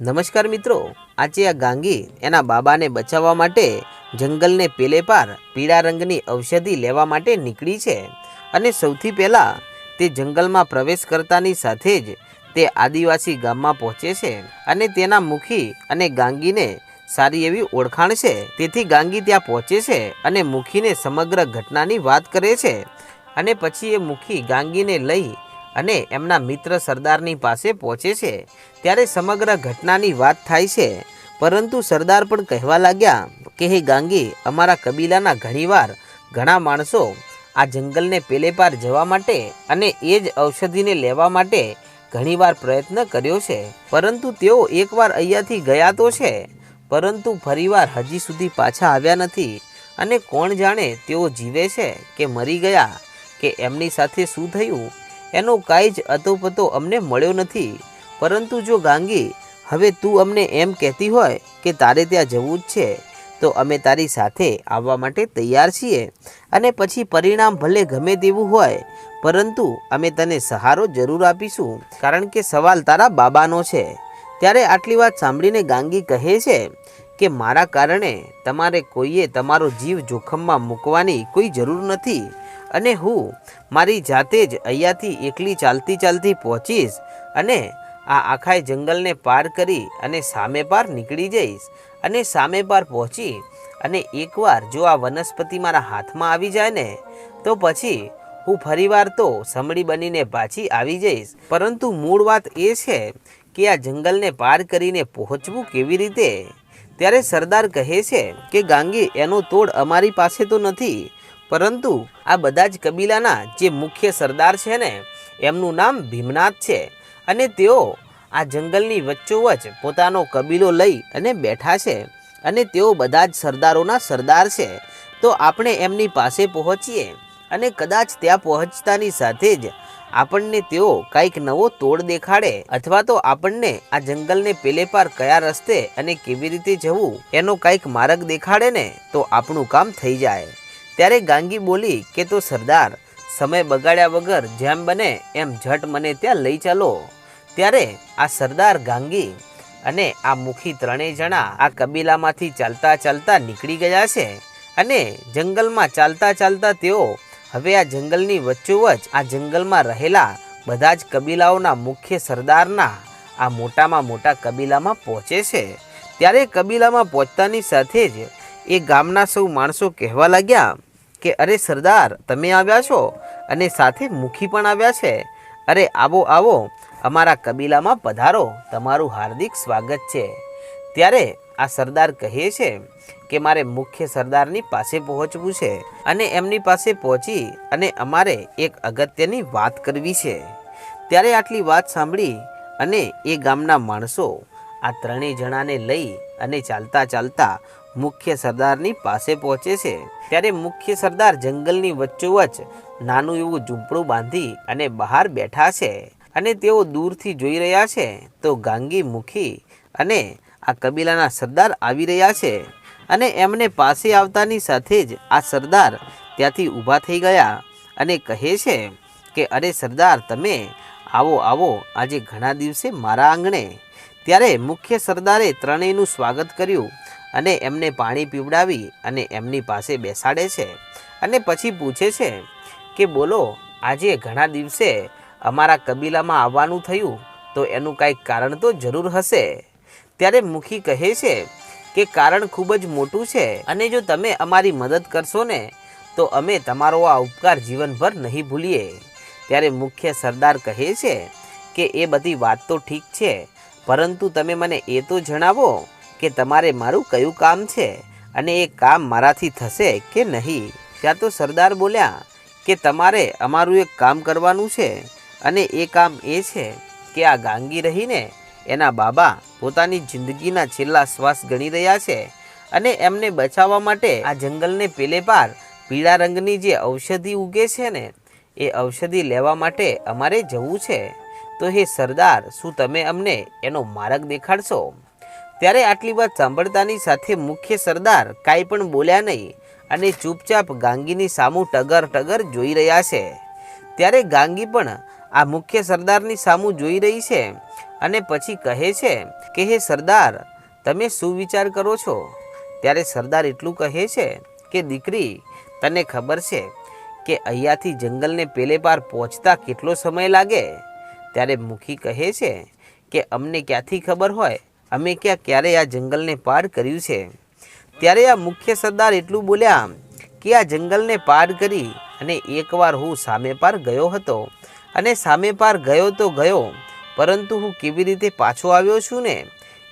નમસ્કાર મિત્રો, આજે આ ગાંગી એના બાબાને બચાવવા માટે જંગલને પેલે પાર પીળા રંગની ઔષધિ લેવા માટે નીકળી છે અને સૌથી પહેલાં તે જંગલમાં પ્રવેશ કરતાની સાથે જ તે આદિવાસી ગામમાં પહોંચે છે અને તેના મુખી અને ગાંગીને સારી એવી ઓળખાણ છે. તેથી ગાંગી ત્યાં પહોંચે છે અને મુખીને સમગ્ર ઘટનાની વાત કરે છે અને પછી એ મુખી ગાંગીને લઈ અને એમના મિત્ર સરદારની પાસે પહોંચે છે. ત્યારે સમગ્ર ઘટનાની વાત થાય છે. પરંતુ સરદાર પણ કહેવા લાગ્યા કે, હે ગાંગી, અમારા કબીલાના ઘણીવાર ઘણા માણસો આ જંગલને પેલે પાર જવા માટે અને એ જ ઔષધિને લેવા માટે ઘણીવાર પ્રયત્ન કર્યો છે. પરંતુ તેઓ એકવાર અહીંયાથી ગયા તો છે. પરંતુ ફરીવાર હજી સુધી પાછા આવ્યા નથી. અને કોણ જાણે તેઓ જીવે છે કે મરી ગયા, કે એમની સાથે શું થયું એનો કાંઈ જ અતોપતો અમને મળ્યો નથી. પરંતુ જો ગાંગી, હવે તું અમને એમ કહેતી હોય કે તારે ત્યાં જવું જ છે, તો અમે તારી સાથે આવવા માટે તૈયાર છીએ. અને પછી પરિણામ ભલે ગમે તેવું હોય, પરંતુ અમે તને સહારો જરૂર આપીશું, કારણ કે સવાલ તારા બાબાનો છે. ત્યારે આટલી વાત સાંભળીને ગાંગી કહે છે કે, મારા કારણે તમારે કોઈએ તમારો જીવ જોખમમાં મૂકવાની કોઈ જરૂર નથી. અને હું મારી જાતે જ અહીંયાથી એકલી ચાલતી ચાલતી પહોંચીશ અને આ આખા જંગલને પાર કરી અને સામે પાર નીકળી જઈશ અને સામે પાર પહોંચી અને એકવાર જો આ વનસ્પતિ મારા હાથમાં આવી જાય ને, તો પછી હું ફરીવાર તો સમડી બનીને પાછી આવી જઈશ. પરંતુ મૂળ વાત એ છે કે આ જંગલને પાર કરીને પહોંચવું કેવી રીતે? ત્યારે સરદાર કહે છે કે ગાંગી, એનો તોડ અમારી પાસે તો નથી પરંતુ આ બધા જ કબીલાના જે મુખ્ય સરદાર છે ને, એમનું નામ ભીમનાથ છે અને તેઓ આ જંગલની વચ્ચોવચ પોતાનો કબીલો લઈ અને બેઠા છે અને તેઓ બધા જ સરદારોના સરદાર છે. તો આપણે એમની પાસે પહોંચીએ અને કદાચ ત્યાં પહોંચતાની સાથે જ આપણને તેઓ કંઈક નવો તોડ દેખાડે અથવા તો આપણને આ જંગલને પેલે પાર કયા રસ્તે અને કેવી રીતે જવું એનો કંઈક માર્ગ દેખાડે ને, તો આપણું કામ થઈ જાય. ત્યારે ગાંગી બોલી કે તો સરદાર, સમય બગાડ્યા વગર જેમ બને એમ ઝટ મને ત્યાં લઈ ચાલો. ત્યારે આ સરદાર ગાંગી અને આ મુખી ત્રણેય જણા આ કબીલામાંથી ચાલતા ચાલતા નીકળી ગયા છે અને જંગલમાં ચાલતા ચાલતા તેઓ હવે આ જંગલની વચ્ચોવચ આ જંગલમાં રહેલા બધા જ કબીલાઓના મુખ્ય સરદારના આ મોટામાં મોટા કબીલામાં પહોંચે છે. ત્યારે કબીલામાં પહોંચતાની સાથે જ એ ગામના સૌ માણસો કહેવા લાગ્યા કે, અરે સરદાર, તમે આવ્યા છો અને સાથે મુખી પણ આવ્યા છે. અરે, આવો આવો, અમારા કબીલામાં પધારો. તમારું હાર્દિક સ્વાગત છે. ત્યારે આ સરદાર કહે છે કે, મારે મુખ્ય સરદારની પાસે પહોંચવું છે અને એમની પાસે પહોંચી અને અમારે એક અગત્યની વાત કરવી છે. ત્યારે આટલી વાત સાંભળી અને એ ગામના માણસો આ ત્રણેય જણાને લઈ અને ચાલતા ચાલતા મુખ્ય સરદારની પાસે પહોંચે છે. ત્યારે મુખ્ય સરદાર જંગલની વચ્ચોવચ નાનું એવું ઝૂંપડું બાંધી અને બહાર બેઠા છે અને તેઓ દૂરથી જોઈ રહ્યા છે. તો ગાંગી, મુખી અને આ કબીલાના સરદાર આવી રહ્યા છે અને એમને પાસે આવતાની સાથે જ આ સરદાર ત્યાંથી ઊભા થઈ ગયા અને કહે છે કે, અરે સરદાર, તમે આવો આવો, આજે ઘણા દિવસે મારા આંગણે. ત્યારે મુખ્ય સરદારે ત્રણેયનું સ્વાગત કર્યું અને એમને પાણી પીવડાવી અને એમની પાસે બેસાડે છે. અને પછી પૂછે છે કે બોલો, આજે ઘણા દિવસે અમારા કબીલામાં આવવાનું થયું, તો એનું કાંઈક કારણ તો જરૂર હશે? ત્યારે મુખી કહે છે કે કારણ ખૂબ જ મોટું છે અને જો તમે અમારી મદદ કરશો ને, તો અમે તમારો આ ઉપકાર જીવનભર નહીં ભૂલીએ. ત્યારે મુખ્ય સરદાર કહે છે કે એ બધી વાત તો ઠીક છે, પરંતુ તમે મને એ તો જણાવો કે તમારે મારું કયું કામ છે અને એ કામ મારાથી થશે કે નહીં? ત્યાં તો સરદાર બોલ્યા કે તમારે અમારું એક કામ કરવાનું છે અને એ કામ એ છે કે આ ગાંગી રહીને એના બાબા પોતાની જિંદગીના છેલ્લા શ્વાસ ગણી રહ્યા છે અને એમને બચાવવા માટે આ જંગલને પેલે પાર પીળા રંગની જે ઔષધિ ઉગે છે ને, એ ઔષધિ લેવા માટે અમારે જવું છે. તો હે સરદાર, શું તમે અમને એનો માર્ગ દેખાડશો? ત્યારે આટલી વાત સાંભળતાની સાથે મુખ્ય સરદાર કાંઈ પણ બોલ્યા નહીં અને ચૂપચાપ ગાંગીની સામું ટગર ટગર જોઈ રહ્યા છે. ત્યારે ગાંગી પણ આ મુખ્ય સરદારની સામું જોઈ રહી છે અને પછી કહે છે કે, હે સરદાર, તમે શું વિચાર કરો છો? ત્યારે સરદાર એટલું કહે છે કે, દીકરી, તને ખબર છે કે અહીંયાથી જંગલને પેલે પાર પહોંચતા કેટલો સમય લાગે? ત્યારે મુખી કહે છે કે, અમને ક્યાંથી ખબર હોય અમે ક્યાં ક્યારે આ જંગલને પાર કર્યું છે? ત્યારે આ મુખ્ય સરદાર એટલું બોલ્યા કે આ જંગલને પાર કરી અને એકવાર હું સામે પાર ગયો હતો અને સામે પાર ગયો તો ગયો, પરંતુ હું કેવી રીતે પાછો આવ્યો છું ને?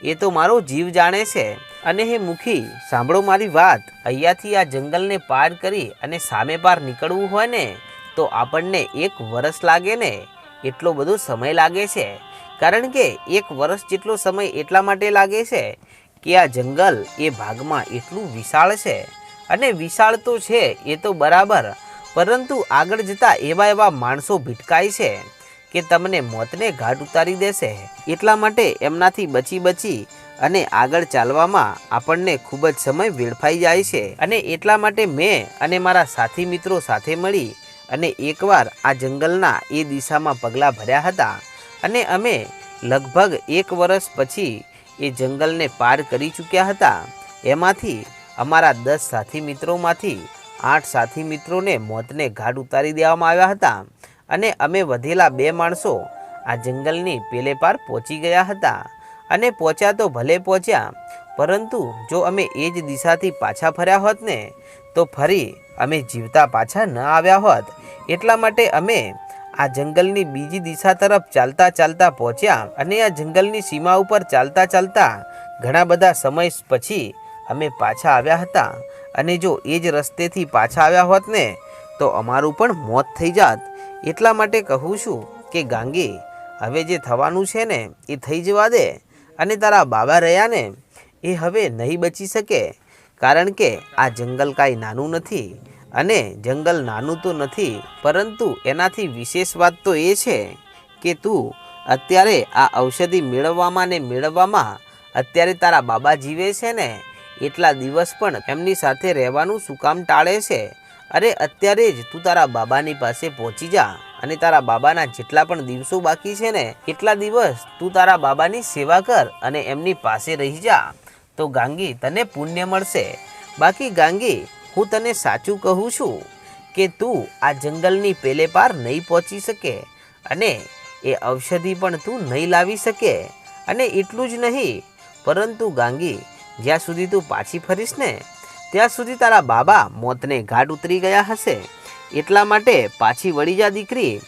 એ તો મારો જીવ જાણે છે. અને હે મુખી, સાંભળો મારી વાત. અહીંયાથી આ જંગલને પાર કરી અને સામે પાર નીકળવું હોય ને, તો આપણને એક વરસ લાગે ને? એટલો બધો સમય લાગે છે. કારણ કે એક વર્ષ જેટલો સમય એટલા માટે લાગે છે કે આ જંગલ એ ભાગમાં એટલું વિશાળ છે. અને વિશાળ તો છે, એ તો બરાબર, પરંતુ આગળ જતાં એવા એવા માણસો ભીટકાય છે કે તમને મોતને ઘાટ ઉતારી દેશે. એટલા માટે એમનાથી બચી બચી અને આગળ ચાલવામાં આપણને ખૂબ જ સમય વેડફાઈ જાય છે. અને એટલા માટે મેં અને મારા સાથી મિત્રો સાથે મળી અને એકવાર આ જંગલના એ દિશામાં પગલાં ભર્યા હતા. અને અમે લગભગ એક વર્ષ પછી એ જંગલને પાર કરી ચૂક્યા હતા. એમાંથી અમારા દસ સાથી મિત્રોમાંથી આઠ સાથી મિત્રોને મોતને ઘાટ ઉતારી દેવામાં આવ્યા હતા અને અમે વધેલા બે માણસો આ જંગલની પેલે પાર પહોંચી ગયા હતા. અને પહોંચ્યા તો ભલે પહોંચ્યા, પરંતુ જો અમે એ જ દિશાથી પાછા ફર્યા હોત ને, તો ફરી અમે જીવતા પાછા ન આવ્યા હોત. એટલા માટે અમે આ જંગલની બીજી દિશા તરફ ચાલતા ચાલતા પહોંચ્યા અને આ જંગલની સીમા ઉપર ચાલતા ચાલતા ઘણા બધા સમય પછી અમે પાછા આવ્યા હતા. અને જો એ જ રસ્તેથી પાછા આવ્યા હોત ને, તો અમારું પણ મોત થઈ જાત. એટલા માટે કહું છું કે ગાંગી, હવે જે થવાનું છે ને, એ થઈ જવા દે. અને તારા બાબા રહ્યા ને, એ હવે નહીં બચી શકે. કારણ કે આ જંગલ કાંઈ નાનું નથી. અને જંગલ નાનું તો નથી, પરંતુ એનાથી વિશેષ વાત તો એ છે કે તું અત્યારે આ ઔષધિ મેળવવામાં ને મેળવવામાં અત્યારે તારા બાબા જીવે છે ને, એટલા દિવસ પણ એમની સાથે રહેવાનું શું કામ ટાળે છે. અરે, અત્યારે જ તું તારા બાબાની પાસે પહોંચી જા અને તારા બાબાના જેટલા પણ દિવસો બાકી છે ને, એટલા દિવસ તું તારા બાબાની સેવા કર અને એમની પાસે રહી જા. તો ગાંગી તને પુણ્ય મળશે. બાકી ગાંગી હું તને સાચું કહું છું કે તું આ જંગલની પેલે પાર નહીં પહોંચી શકે અને એ ઔષધિ પણ તું નહીં લાવી શકે. અને એટલું જ નહીં, પરંતુ ગાંગી, જ્યાં સુધી તું પાછી ફરીશ ને, ત્યાં સુધી તારા બાબા મોતને ઘાટ ઉતરી ગયા હશે. એટલા માટે પાછી વળી જા દીકરી.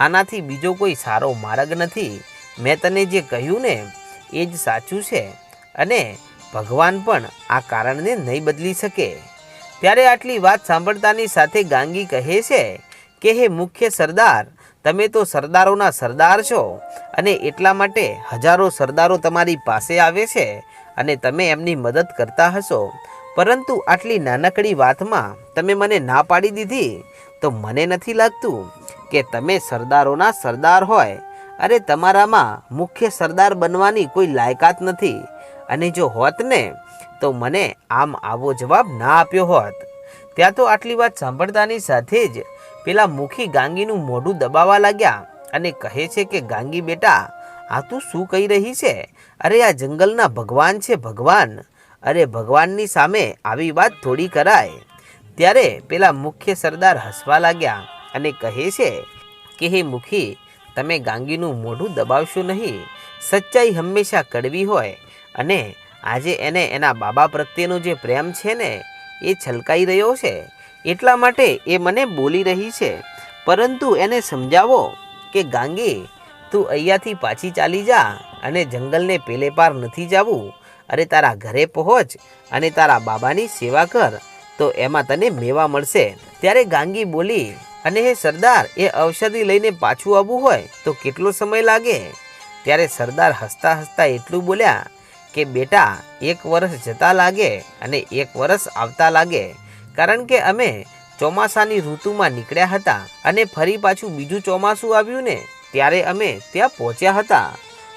આનાથી બીજો કોઈ સારો માર્ગ નથી. મેં તને જે કહ્યું ને, એ જ સાચું છે. અને ભગવાન પણ આ કારણને નહીં બદલી શકે. ત્યારે આટલી વાત સાંભળતાની સાથે ગાંગી કહે છે કે, હે મુખ્ય સરદાર, તમે તો સરદારોના સરદાર છો અને એટલા માટે હજારો સરદારો તમારી પાસે આવે છે અને તમે એમની મદદ કરતા હશો. પરંતુ આટલી નાનકડી વાતમાં તમે મને ના પાડી દીધી. તો મને નથી લાગતું કે તમે સરદારોના સરદાર હોય અરે તમારામાં મુખ્ય સરદાર બનવાની કોઈ લાયકાત નથી. અને જો હોત ને તો મને આમ આવો જવાબ ના આપ્યો હોત. ત્યાં તો આટલી વાત સાંભળતાની સાથે જ પેલા મુખી ગાંગીનું મોઢું દબાવા લાગ્યા અને કહે છે કે, ગાંગી બેટા, આ તું શું કહી રહી છે? અરે, આ જંગલના ભગવાન છે ભગવાન. અરે, ભગવાનની સામે આવી વાત થોડી કરાય. ત્યારે પેલા મુખ્ય સરદાર હસવા લાગ્યા અને કહે છે કે, હે મુખી, તમે ગાંગીનું મોઢું દબાવશો નહીં. સચ્ચાઈ હંમેશા કડવી હોય અને આજે એને એના બાબા પ્રત્યેનો જે પ્રેમ છે ને, એ છલકાઈ રહ્યો છે. એટલા માટે એ મને બોલી રહી છે. પરંતુ એને સમજાવો કે, ગાંગી, તું અહીંયાથી પાછી ચાલી જા અને જંગલને પેલે પાર નથી જવું. અરે, તારા ઘરે પહોંચ અને તારા બાબાની સેવા કર. તો એમાં તને મેવા મળશે. ત્યારે ગાંગી બોલી, અને હે સરદાર, એ ઔષધિ લઈને પાછું આવવું હોય તો કેટલો સમય લાગે? ત્યારે સરદાર હસતા હસતા એટલું બોલ્યા કે બેટા, એક વર્ષ જતા લાગે અને એક વર્ષ આવતા લાગે. કારણ કે અમે ચોમાસાની ઋતુમાં નીકળ્યા હતા અને ફરી પાછું બીજું ચોમાસું આવ્યું ને, ત્યારે અમે ત્યાં પહોંચ્યા હતા.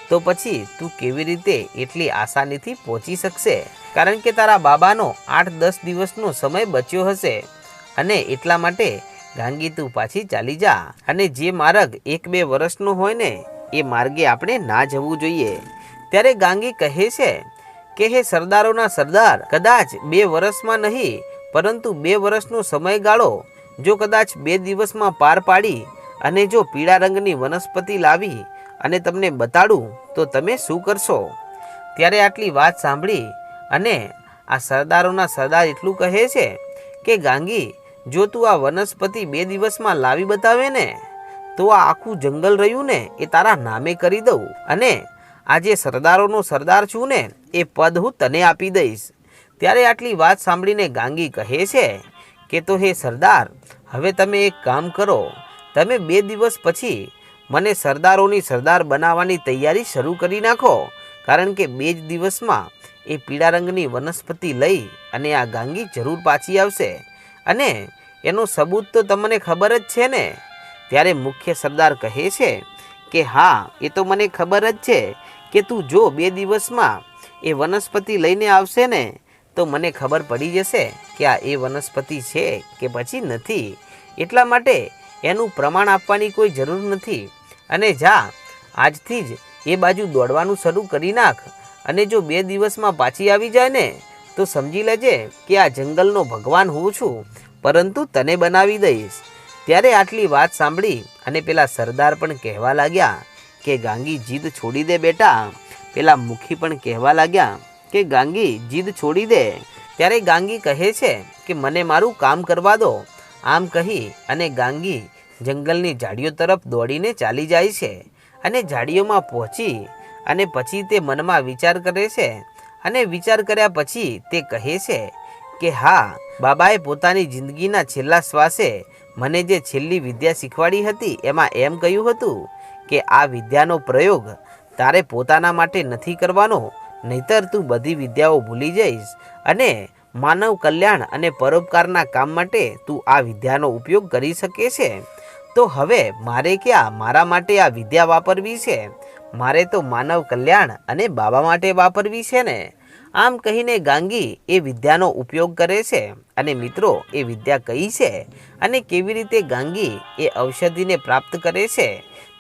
તો પછી તું કેવી રીતે એટલી આસાનીથી પહોંચી શકશે? કારણ કે તારા બાબાનો આઠ દસ દિવસનો સમય બચ્યો હશે અને એટલા માટે ગાંગી તું પાછી ચાલી જા. અને જે માર્ગ એક બે વર્ષનો હોય ને, એ માર્ગે આપણે ના જવું જોઈએ. ત્યારે ગાંગી કહે છે કે, હે સરદારોના સરદાર, કદાચ બે વર્ષમાં નહીં, પરંતુ બે વર્ષનો સમયગાળો, જો કદાચ બે દિવસમાં પાર પાડી અને જો પીળા રંગની વનસ્પતિ લાવી અને તમને બતાડું, તો તમે શું કરશો? ત્યારે આટલી વાત સાંભળી અને આ સરદારોના સરદાર એટલું કહે છે કે, ગાંગી, જો તું આ વનસ્પતિ બે દિવસમાં લાવી બતાવે ને, તો આ આખું જંગલ રહ્યું ને એ તારા નામે કરી દઉં અને આ જે સરદારોનો સરદાર છું ને, એ પદ હું તને આપી દઈશ. ત્યારે આટલી વાત સાંભળીને ગાંગી કહે છે કે, તો હે સરદાર, હવે તમે એક કામ કરો. તમે બે દિવસ પછી મને સરદારોની સરદાર બનાવવાની તૈયારી શરૂ કરી નાખો. કારણ કે બે જ દિવસમાં એ પીળા રંગની વનસ્પતિ લઈ અને આ ગાંગી જરૂર પાછી આવશે. અને એનો સબૂત તો તમને ખબર જ છે ને? ત્યારે મુખ્ય સરદાર કહે છે કે, હા, એ તો મને ખબર જ છે કે તું જો બે દિવસમાં એ વનસ્પતિ લઈને આવશે ને, તો મને ખબર પડી જશે કે આ એ વનસ્પતિ છે કે પછી નથી. એટલા માટે એનું પ્રમાણ આપવાની કોઈ જરૂર નથી. અને જા, આજથી જ એ બાજુ દોડવાનું શરૂ કરી નાખ. અને જો બે દિવસમાં પાછી આવી જાય ને, તો સમજી લેજે કે આ જંગલનો ભગવાન હું છું. પરંતુ તને બનાવી દઈશ. ત્યારે આટલી વાત સાંભળી અને પેલા સરદાર પણ કહેવા લાગ્યા કે ગાંગી જીદ છોડી દે બેટા. પેલા મુખી પણ કહેવા લાગ્યા કે, ગાંગી, જીદ છોડી દે. ત્યારે ગાંગી કહે છે કે, મને મારું કામ કરવા દો. આમ કહી અને ગાંગી જંગલની ઝાડીઓ તરફ દોડીને ચાલી જાય છે અને ઝાડીઓમાં પહોંચી અને પછી તે મનમાં વિચાર કરે છે અને વિચાર કર્યા પછી તે કહે છે કે, હા, બાબાએ પોતાની જિંદગીના છેલ્લા શ્વાસે મને જે છેલ્લી વિદ્યા શીખવાડી હતી એમાં એમ કહ્યું હતું કે આ વિદ્યાનો પ્રયોગ તારે પોતાના માટે નથી કરવાનો? નહીતર તું બધી વિદ્યાઓ ભૂલી જઈશ અને માનવ કલ્યાણ અને પરોપકારના કામ માટે તું આ વિદ્યાનો ઉપયોગ કરી શકે છે. તો હવે મારે ક્યાં મારા માટે આ વિદ્યા વાપરવી છે? મારે તો માનવ કલ્યાણ અને બાબા માટે વાપરવી છે ને. આમ કહીને ગાંગી એ વિદ્યાનો ઉપયોગ કરે છે અને મિત્રો, એ વિદ્યા કઈ છે અને કેવી રીતે ગાંગી એ ઔષધિને પ્રાપ્ત કરે છે?